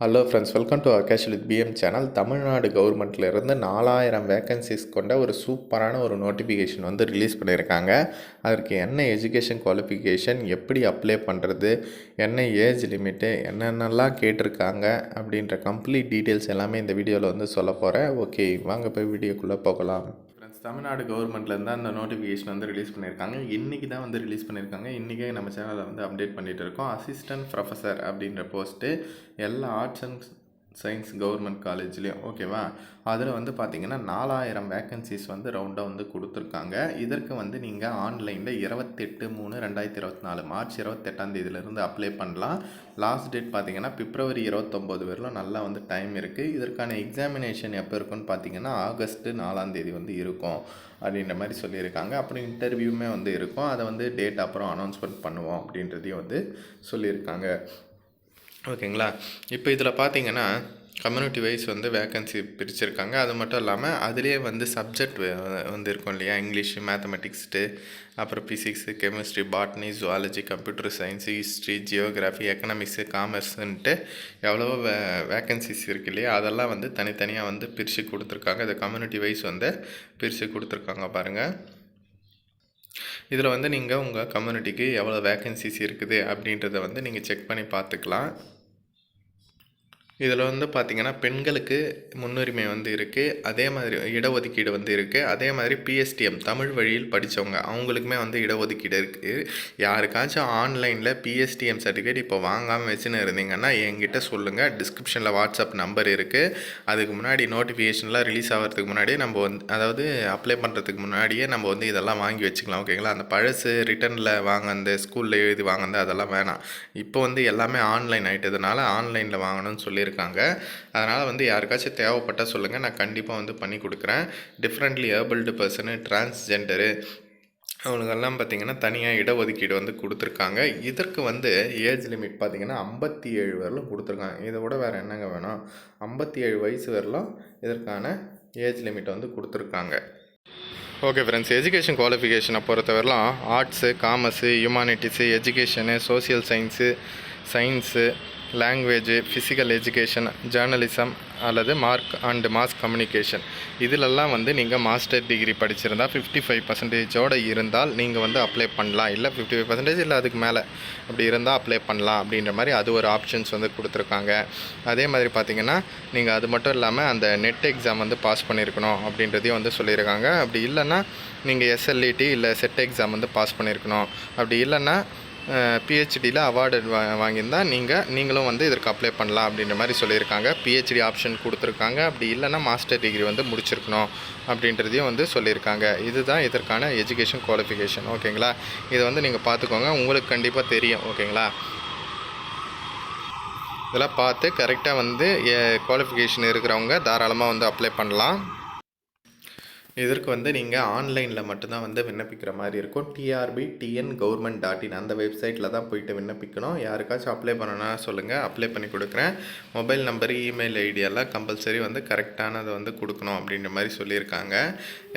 Hello friends welcome to Akesh with PM channel Tamil Nadu கவர்மெண்ட்லேருந்து நாலாயிரம் vacancies கொண்ட ஒரு சூப்பரான ஒரு நோட்டிஃபிகேஷன் வந்து ரிலீஸ் பண்ணியிருக்காங்க. அதற்கு என்ன எஜுகேஷன் குவாலிஃபிகேஷன் எப்படி அப்ளை பண்ணுறது என்ன ஏஜ் லிமிட்டு என்னென்னலாம் கேட்டிருக்காங்க அப்படின்ற கம்ப்ளீட் டீட்டெயில்ஸ் எல்லாமே இந்த வீடியோவில் வந்து சொல்ல போகிறேன் ஓகே வாங்க போய் வீடியோக்குள்ளே போகலாம். தமிழ்நாடு கவர்மெண்ட்லேருந்து அந்த நோட்டிஃபிகேஷன் வந்து ரிலீஸ் பண்ணியிருக்காங்க. இன்றைக்கி தான் வந்து ரிலீஸ் பண்ணியிருக்காங்க. இன்றைக்கே நம்ம சேனலில் வந்து அப்டேட் பண்ணிகிட்டு இருக்கோம். அசிஸ்டன்ட் ப்ரொஃபஸர் அப்படின்ற போஸ்ட்டு எல்லா ஆர்ட்ஸ் அண்ட் சயின்ஸ் கவர்மெண்ட் காலேஜ்லேயும் ஓகேவா அதில் வந்து பார்த்தீங்கன்னா நாலாயிரம் வேக்கன்சிஸ் வந்து ரவுண்டாக வந்து கொடுத்துருக்காங்க. இதற்கு வந்து நீங்கள் ஆன்லைனில் இருபத்தெட்டு மூணு ரெண்டாயிரத்தி இருபத்தி நாலு மார்ச் இருபத்தெட்டாந்தேதியிலேருந்து அப்ளை பண்ணலாம். லாஸ்ட் டேட் பார்த்தீங்கன்னா பிப்ரவரி இருபத்தொம்போது வரையிலும் நல்லா வந்து டைம் இருக்குது இதற்கான எக்ஸாமினேஷன் எப்போ இருக்குன்னு பார்த்தீங்கன்னா ஆகஸ்ட்டு நாலாந்தேதி வந்து இருக்கும். அப்படின்ற மாதிரி சொல்லியிருக்காங்க. அப்புறம் இன்டர்வியூமே வந்து இருக்கும். அதை வந்து டேட் அப்புறம் அனௌன்ஸ்மெண்ட் பண்ணுவோம் அப்படின்றதையும் வந்து சொல்லியிருக்காங்க. ஓகேங்களா? இப்போ இதில் பார்த்தீங்கன்னா கம்யூனிட்டி வைஸ் வந்து வேக்கன்சி பிரிச்சிருக்காங்க. அது மட்டும் இல்லாமல் அதுலேயே வந்து சப்ஜெக்ட் வந்து இருக்கும் இல்லையா? இங்கிலீஷ் மேத்தமெட்டிக்ஸ்ட்டு அப்புறம் physics chemistry botany zoology computer science history geography economics காமர்ஸுன்ட்டு எவ்வளோ வே வேக்கன்சிஸ் இருக்கு இல்லையா? அதெல்லாம் வந்து தனித்தனியாக வந்து பிரித்து கொடுத்துருக்காங்க. இந்த கம்யூனிட்டி வைஸ் வந்து பிரித்து கொடுத்துருக்காங்க பாருங்கள் இதில் வந்து நீங்கள் உங்கள் கம்யூனிட்டிக்கு எவ்வளோ வேக்கன்சிஸ் இருக்குது அப்படின்றத வந்து நீங்கள் செக் பண்ணி பார்த்துக்கலாம். இதில் வந்து பார்த்திங்கன்னா பெண்களுக்கு முன்னுரிமை வந்து இருக்குது அதே மாதிரி இடஒதுக்கீடு வந்து இருக்குது அதே மாதிரி பிஎஸ்டிஎம் தமிழ் வழியில் படித்தவங்க அவங்களுக்குமே வந்து இடஒதுக்கீடு இருக்குது யாருக்காச்சும் ஆன்லைனில் பிஎஸ்டிஎம் சர்டிஃபிகேட் இப்போ வாங்காமல் வச்சுன்னு இருந்தீங்கன்னா என்கிட்ட சொல்லுங்கள் டிஸ்கிரிப்ஷனில் வாட்ஸ்அப் நம்பர் இருக்குது அதுக்கு முன்னாடி நோட்டிஃபிகேஷன்லாம் ரிலீஸ் ஆகிறதுக்கு முன்னாடியே நம்ம வந்து அதாவது அப்ளை பண்ணுறதுக்கு முன்னாடியே நம்ம வந்து இதெல்லாம் வாங்கி வச்சுக்கலாம் ஓகேங்களா அந்த பழசு ரிட்டனில் வாங்க அந்த ஸ்கூலில் எழுதி வாங்கினது அதெல்லாம் வேணாம். இப்போ வந்து எல்லாமே ஆன்லைன் ஆகிட்டதுனால ஆன்லைனில் வாங்கணும்னு சொல்லியிருக்காங்க. அதனால் வந்து யாருக்காச்சும் தேவைப்பட்டால் சொல்லுங்கள் நான் கண்டிப்பாக வந்து பண்ணி கொடுக்குறேன். டிஃப்ரெண்ட்லி ஏபிள்டு பர்சனு டிரான்ஸ்ஜெண்டரு அவங்களுக்கெல்லாம் பார்த்திங்கன்னா தனியாக இடஒதுக்கீடு வந்து கொடுத்துருக்காங்க. இதற்கு வந்து ஏஜ் லிமிட் பார்த்திங்கன்னா ஐம்பத்தி ஏழு வரலும் கொடுத்துருக்காங்க. இதை விட வேறு என்னங்க வேணும்? ஐம்பத்தி ஏழு வயசு வரலும் இதற்கான ஏஜ் லிமிட் வந்து கொடுத்துருக்காங்க. ஓகே ஃப்ரெண்ட்ஸ் எஜுகேஷன் குவாலிஃபிகேஷனை பொறுத்தவரைலாம் arts commerce humanities education social science science language physical education journalism அல்லது மார்க் அண்டு மாஸ் கம்யூனிகேஷன் இதிலெல்லாம் வந்து நீங்கள் மாஸ்டர் டிகிரி படிச்சிருந்தா ஃபிஃப்டி ஃபைவ் பர்சன்டேஜோடு இருந்தால் நீங்கள் வந்து அப்ளை பண்ணலாம். இல்லை ஃபிஃப்டி ஃபைவ் பர்சன்டேஜ் இல்லை அதுக்கு மேலே அப்படி இருந்தால் அப்ளை பண்ணலாம் அப்படின்ற மாதிரி அது ஒரு ஆப்ஷன்ஸ் வந்து கொடுத்துருக்காங்க. அதே மாதிரி பார்த்தீங்கன்னா நீங்கள் அது மட்டும் இல்லாமல் அந்த நெட் எக்ஸாம் வந்து பாஸ் பண்ணியிருக்கணும் அப்படின்றதையும் வந்து சொல்லியிருக்காங்க. அப்படி இல்லைன்னா நீங்கள் எஸ்எல்இடி இல்லை செட் எக்ஸாம் வந்து பாஸ் பண்ணியிருக்கணும் அப்படி இல்லைன்னா பிஹெச்டியில் அவார்டு வா வாங்கியிருந்தால் நீங்கள் நீங்களும் வந்து இதற்கு அப்ளை பண்ணலாம் அப்படின்ற மாதிரி சொல்லியிருக்காங்க. பிஹெச்டி ஆப்ஷன் கொடுத்துருக்காங்க. அப்படி இல்லைன்னா மாஸ்டர் டிகிரி வந்து முடிச்சிருக்கணும் அப்படின்றதையும் வந்து சொல்லியிருக்காங்க. இதுதான் இதற்கான எஜுகேஷன் குவாலிஃபிகேஷன் ஓகேங்களா இதை வந்து நீங்கள் பார்த்துக்கோங்க. உங்களுக்கு கண்டிப்பாக தெரியும். ஓகேங்களா இதெல்லாம் பார்த்து கரெக்டாக வந்து குவாலிஃபிகேஷன் இருக்கிறவங்க தாராளமாக வந்து அப்ளை பண்ணலாம். இதற்கு வந்து நீங்கள் ஆன்லைனில் மட்டும்தான் வந்து விண்ணப்பிக்கிற மாதிரி இருக்கும். TRB TN government dot in அந்த வெப்சைட்டில் தான் போயிட்டு விண்ணப்பிக்கணும். யாருக்காச்சும் அப்ளை பண்ணணும்னா சொல்லுங்கள் அப்ளை பண்ணி கொடுக்குறேன். மொபைல் நம்பர் இமெயில் ஐடியெல்லாம் கம்பல்சரி வந்து கரெக்டானதை வந்து கொடுக்கணும் அப்படின்ற மாதிரி சொல்லியிருக்காங்க.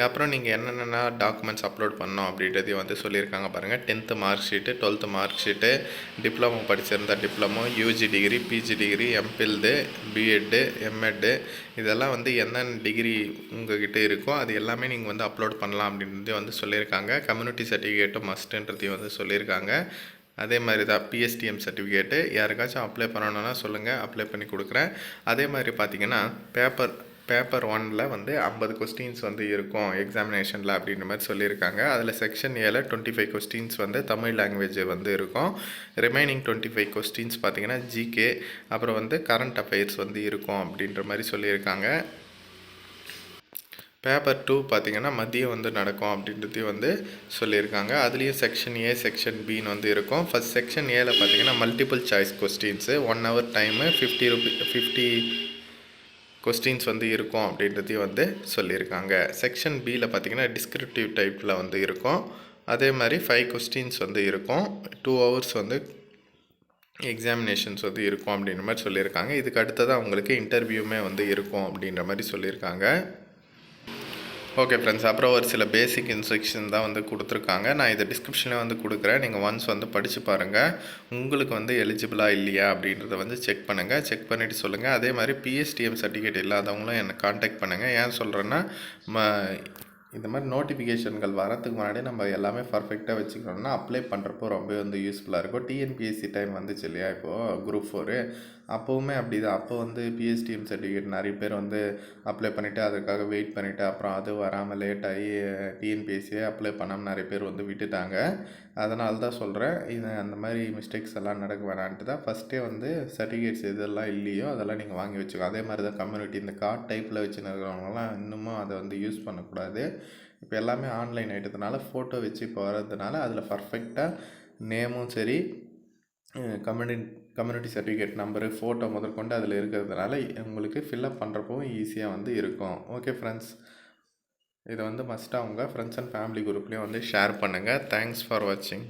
அப்புறம் நீங்கள் என்னென்ன டாக்குமெண்ட்ஸ் அப்லோட் பண்ணணும் அப்படின்றதையும் வந்து சொல்லியிருக்காங்க பாருங்கள் tenth mark sheet twelfth mark sheet diploma படிச்சிருந்தா diploma UG degree PG degree MPhil BEd MEd இதெல்லாம் வந்து என்னென்ன டிகிரி உங்ககிட்ட இருக்கோ அது எல்லாம் நீங்கள் வந்து அப்லோட் பண்ணலாம் அப்படின்றதே வந்து சொல்லியிருக்காங்க. கம்யூனிட்டி சர்டிஃபிகேட்டும் மஸ்ட்டுன்றதையும் வந்து சொல்லியிருக்காங்க. அதே மாதிரி தான் பிஎஸ்டிஎம் சர்டிஃபிகேட்டு யாருக்காச்சும் அப்ளை பண்ணணுன்னா சொல்லுங்கள் அப்ளை பண்ணி கொடுக்குறேன். அதே மாதிரி பார்த்தீங்கன்னா பேப்பர் பேப்பர் ஒனில் வந்து ஐம்பது கொஸ்டின்ஸ் வந்து இருக்கும் எக்ஸாமினேஷனில் அப்படின்ற மாதிரி சொல்லியிருக்காங்க. அதில் செக்ஷன் ஏல டுவெண்ட்டி ஃபைவ் கொஸ்டின்ஸ் வந்து தமிழ் லாங்குவேஜ் வந்து இருக்கும். ரிமைனிங் டுவெண்ட்டி ஃபைவ் கொஸ்டின்ஸ் பார்த்தீங்கன்னா ஜிகே அப்புறம் வந்து கரண்ட் அஃபேர்ஸ் வந்து இருக்கும் அப்படின்ற மாதிரி சொல்லியிருக்காங்க. பேப்பர் டூ பார்த்திங்கன்னா மதியம் வந்து நடக்கும் அப்படின்றதையும் வந்து சொல்லியிருக்காங்க. அதுலேயும் செக்ஷன் ஏ செக்ஷன் பின்னு வந்து இருக்கும். ஃபஸ்ட் செக்ஷன் ஏல பார்த்தீங்கன்னா multiple choice questions one hour time fifty rupee fifty questions வந்து இருக்கும் அப்படின்றதையும் வந்து சொல்லியிருக்காங்க. செக்ஷன் பியில் பார்த்தீங்கன்னா டிஸ்கிரிப்டிவ் டைப்பில் வந்து இருக்கும். அதே மாதிரி ஃபைவ் கொஸ்டின்ஸ் வந்து இருக்கும். டூ ஹவர்ஸ் வந்து எக்ஸாமினேஷன்ஸ் வந்து இருக்கும் அப்படின்ற மாதிரி சொல்லியிருக்காங்க. இதுக்கு அடுத்ததாக அவங்களுக்கு இன்டர்வியூமே வந்து இருக்கும் அப்படின்ற மாதிரி சொல்லியிருக்காங்க. ஓகே ஃப்ரெண்ட்ஸ் அப்புறம் ஒரு சில பேசிக் இன்ஸ்ட்ரக்ஷன் தான் வந்து கொடுத்துருக்காங்க. நான் இதை டிஸ்கிரிப்ஷனில் வந்து கொடுக்குறேன். நீங்கள் ஒன்ஸ் வந்து படித்து பாருங்கள் உங்களுக்கு வந்து எலிஜிபிளாக இல்லையா அப்படின்றத வந்து செக் பண்ணுங்கள் செக் பண்ணிவிட்டு சொல்லுங்கள் அதே மாதிரி பிஎஸ்டிஎம் சர்டிஃபிகேட் இல்லாதவங்களும் என்னை காண்டாக்ட் பண்ணுங்கள் ஏன் சொல்கிறேன்னா ம இந்த மாதிரி நோட்டிஃபிகேஷன்கள் வரத்துக்கு முன்னாடி நம்ம எல்லாமே பர்ஃபெக்டாக வச்சுக்கணும்னா அப்ளை பண்ணுறப்போ ரொம்ப வந்து யூஸ்ஃபுல்லாக இருக்கும். டிஎன்பிஎஸ்சி டைம் வந்துச்சு இல்லையா இப்போது குரூப் ஃபோரு அப்போவுமே அப்படி தான் அப்போ வந்து பிஎஸ்டிஎம் சர்டிஃபிகேட் நிறைய பேர் வந்து அப்ளை பண்ணிவிட்டு அதுக்காக வெயிட் பண்ணிவிட்டு அப்புறம் அது வராமல் லேட் ஆகி டிஎன்பிஎஸ்சியே அப்ளை பண்ணாமல் நிறைய பேர் வந்து விட்டுட்டாங்க. அதனால தான் சொல்கிறேன் இது அந்த மாதிரி மிஸ்டேக்ஸ் எல்லாம் நடக்க வேணான்ட்டு தான். ஃபஸ்ட்டே வந்து சர்டிஃபிகேட்ஸ் எதெல்லாம் இல்லையோ அதெல்லாம் நீங்கள் வாங்கி வச்சுக்கோ. அதே மாதிரி தான் கம்யூனிட்டி இந்த கார்ட் டைப்பில் வச்சுன்னு இருக்கிறவங்கலாம் இன்னமும் அதை வந்து யூஸ் பண்ணக்கூடாது. இப்போ எல்லாமே ஆன்லைன் ஆகிட்டதுனால ஃபோட்டோ வச்சு இப்போ வர்றதுனால அதில் பர்ஃபெக்டாக நேமும் சரி கம்யூனிட் கம்யூனிட்டி சர்டிஃபிகேட் நம்பரு ஃபோட்டோ முதற்கொண்டு அதில் இருக்கிறதுனால உங்களுக்கு ஃபில்அப் பண்ணுறப்பவும் ஈஸியாக வந்து இருக்கும். ஓகே ஃப்ரெண்ட்ஸ் இதை வந்து மஸ்ட்டாக உங்கள் ஃப்ரெண்ட்ஸ் அண்ட் ஃபேமிலி குரூப்லேயும் வந்து ஷேர் பண்ணுங்கள் தேங்க்ஸ் ஃபார் வாட்சிங்